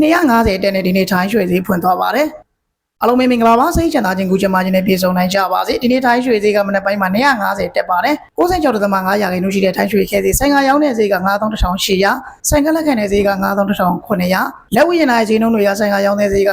250တက်နဲ့ဒီနေ့ထိုင်းရွှေဈေးဖွင့်သွားပါတယ် အားလုံးပဲမင်္ဂလာပါစိတ်ချမ်းသာခြင်းကူးချမ်းသာခြင်းနဲ့ပြည့်စုံနိုင်ကြပါစေဒီနေ့ထိုင်းရွှေဈေးကမနက်ပိုင်းမှာ250တက်ပါတယ်96.5ရာခိုင်နှုန်းရှိတဲ့ထိုင်းရွှေခဲဈေးဆိုင်ကရောင်းတဲ့ဈေးက9800ဆိုင်ကလက်ခံတဲ့ဈေးက9900လက်ဝယ်ရင်နိုင်ဈေးနှုန်းတွေရဆိုင်ကရောင်းတဲ့ဈေးက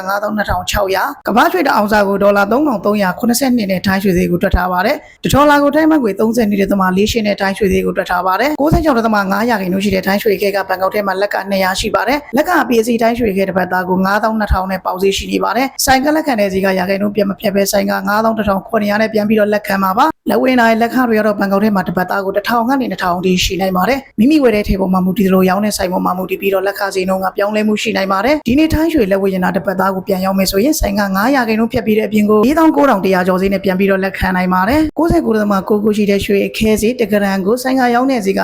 9600ကမ္ဘာရွှေတအောင်စာကိုဒေါ်လာ3382နဲ့ထိုင်းရွှေဈေးကိုတွက်ထားပါတယ်တဒေါ်လာကိုတိုင်းမကွေ30နေတဲ့သမား၄ရှင်းနဲ့ထိုင်းရွှေဈေးကိုတွက်ထားပါတယ်96.5ရာခိုင်နှုန်းရှိတဲ့ထိုင်းရွှေခဲကဘန်ကောက်ထဲမှာလက်က200ရှိပါတယ်လက်က PSC ထိုင်းရွှေခဲတစ်ပတ်သားကို9200နဲ့ပေါက်ဈေးရှိနေပါတယ်ဆိုင်ကလက်ခံတဲ့ဈေးကရာခိုင်နှုန်းပြတ်မပြတ်ပဲဆိုင်က9100နဲ့ပြန်ပြီးတော့လက်ခံပါပါလက်ဝဲနိုင်လက်ခတွေကတော့ဘန်ကောက်ထဲမှာတစ်ပတ်သားကို1000ကနေ2000တိရှိနိုင်ပါတယ်မိမိဝယ်တဲ့ထေပေါ်မှာမူတည်သလိုရောင်းတဲ့ဆိုင်ပေါ်မှာမူတည်ပြီးတော့လက်ခဈေးနှုန်းကပြောင်းလဲမှုရှိနိုင်ပါတယ်ဒီနေ့ထိုင်းရွှေလက်ဝဲရင်တာတစ်ပတ်သားကိုပြန်ရောင်းမယ်ဆိုရင်ဆိုင်က900ရာခိုင်နှုန်းဖြတ်ပြီးတဲ့အပြင်ကို4900ကျော်ဈေးနဲ့ပြန်ပြီးတော့လက်ခံနိုင်ပါတယ်69.9ကိုရှိတဲ့ရွှေအခဲဈေးတဂရန်ကိုဆိုင်ကရောင်းတဲ့ဈေးက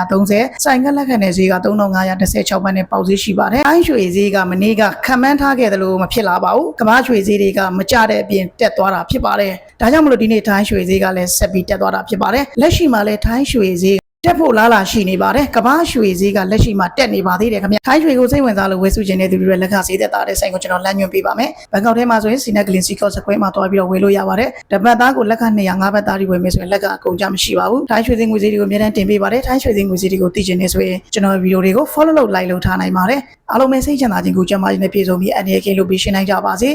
3530ဆိုင်ကလက်ခံတဲ့ဈေးက3516ဘတ်နဲ့ပေါက်ဈေးရှိပါတယ်ထိုင်းရွှေဈေးကမနေ့ကခံမှန်းထားခဲ့တယ်လို့မဖြစ်လာပါဘူးကမ္ဘာရွှေဈေးတွေကမကြတဲ့အပြင်တက်သွားတာဖြစ်ပါတယ်ဒါကြောင့်မလို့ဒီနေ့ထိုင်းရွှေဈေးကလည်းဆက်ပြီးတက်သွားတာဖြစ်ပါတယ်လက်ရှိမှာလည်းထိုင်းရွှေဈေးတက်ဖို့လားလာရှိနေပါတယ်ကမ္ဘာရွှေဈေးကလက်ရှိမှာတက်နေပါသေးတယ်ခင်ဗျထိုင်းရွှေကိုစိတ်ဝင်စားလို့ဝယ်စုခြင်းတဲ့သူတွေလက်ခဈေးသက်သာတဲ့ဆိုင်ကိုကျွန်တော်လမ်းညွှန်ပေးပါမယ်ဘန်ကောက်ထဲမှာဆိုရင်စီနက်ကလင်စီကော့စကွဲမှာတွားပြီးတော့ဝယ်လို့ရပါတယ်တပတ်သားကိုလက်ခ200 5ဘတ်သားတွေဝယ်မယ်ဆိုရင်လက်ကအကုန်ကြမရှိပါဘူးထိုင်းရွှေဈေးငွေဈေးတွေကိုအများတန်းတင်ပေးပါတယ်ထိုင်းရွှေဈေးငွေဈေးတွေကိုသိချင်နေဆိုရင်ကျွန်တော်ဗီဒီယိုတွေကို follow လုပ် like လုပ်ထားနိုင်ပါတယ်အားလုံးပဲစိတ်ချမ်းသာခြင်းကိုကြံပါခြင်းနဲ့ပြည့်စုံပြီးအနေနဲ့ကင်းလို့ပြီးရှင်းနိုင်ကြပါစေ